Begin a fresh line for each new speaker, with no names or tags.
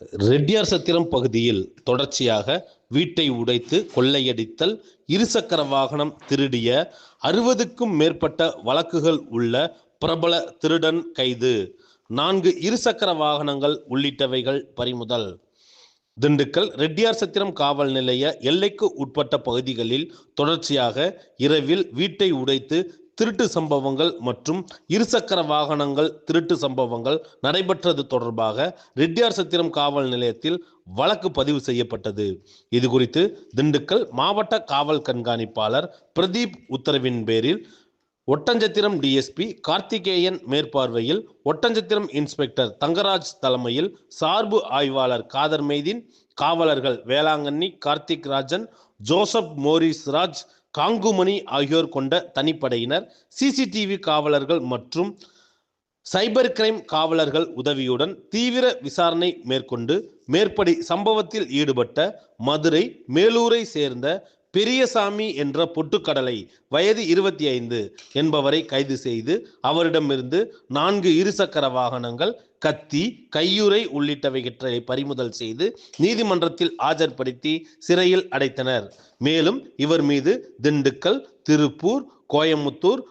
ரெட்டியார் சத்திரம் பகுதியில் தொடர்ச்சியாக வீட்டை உடைத்து கொள்ளையடித்தல் இருசக்கர வாகனம் திருடிய அறுபதுக்கும் மேற்பட்ட வழக்குகள் உள்ள பிரபல திருடன் கைது. நான்கு இருசக்கர வாகனங்கள் உள்ளிட்டவைகள் பறிமுதல். திண்டுக்கல் ரெட்டியார் சத்திரம் காவல் நிலைய எல்லைக்கு உட்பட்ட பகுதிகளில் தொடர்ச்சியாக இரவில் வீட்டை உடைத்து திருட்டு சம்பவங்கள் மற்றும் இருசக்கர வாகனங்கள் திருட்டு சம்பவங்கள் நடைபெற்றது தொடர்பாக ரெட்டியார் சத்திரம் காவல் நிலையத்தில் வழக்கு பதிவு செய்யப்பட்டது. இது குறித்து திண்டுக்கல் மாவட்ட காவல் கண்காணிப்பாளர் பிரதீப் உத்தரவின் பேரில் ஒட்டஞ்சத்திரம் டிஎஸ்பி கார்த்திகேயன் மேற்பார்வையில் ஒட்டஞ்சத்திரம் இன்ஸ்பெக்டர் தங்கராஜ் தலைமையில் சார்பு ஆய்வாளர் காதர் மெய்தீன் காவலர்கள் வேளாங்கண்ணி கார்த்திக் ராஜன் ஜோசப் மோரிஸ் ராஜ் காங்குமணி ஆகியோர் கொண்ட தனிப்படையினர் சிசிடிவி காவலர்கள் மற்றும் சைபர் கிரைம் காவலர்கள் உதவியுடன் தீவிர விசாரணை மேற்கொண்டு மேற்படி சம்பவத்தில் ஈடுபட்ட மதுரை மேலூரை சேர்ந்த பெரியசாமி என்ற பொட்டுக்கடலை வயது இருபத்தி ஐந்து என்பவரை கைது செய்து அவரிடமிருந்து நான்கு இருசக்கர வாகனங்கள் கத்தி கையுறை உள்ளிட்டவைகளை பறிமுதல் செய்து நீதிமன்றத்தில் ஆஜர்படுத்தி சிறையில் அடைத்தனர். மேலும் இவர் மீது திண்டுக்கல் திருப்பூர் கோயமுத்தூர்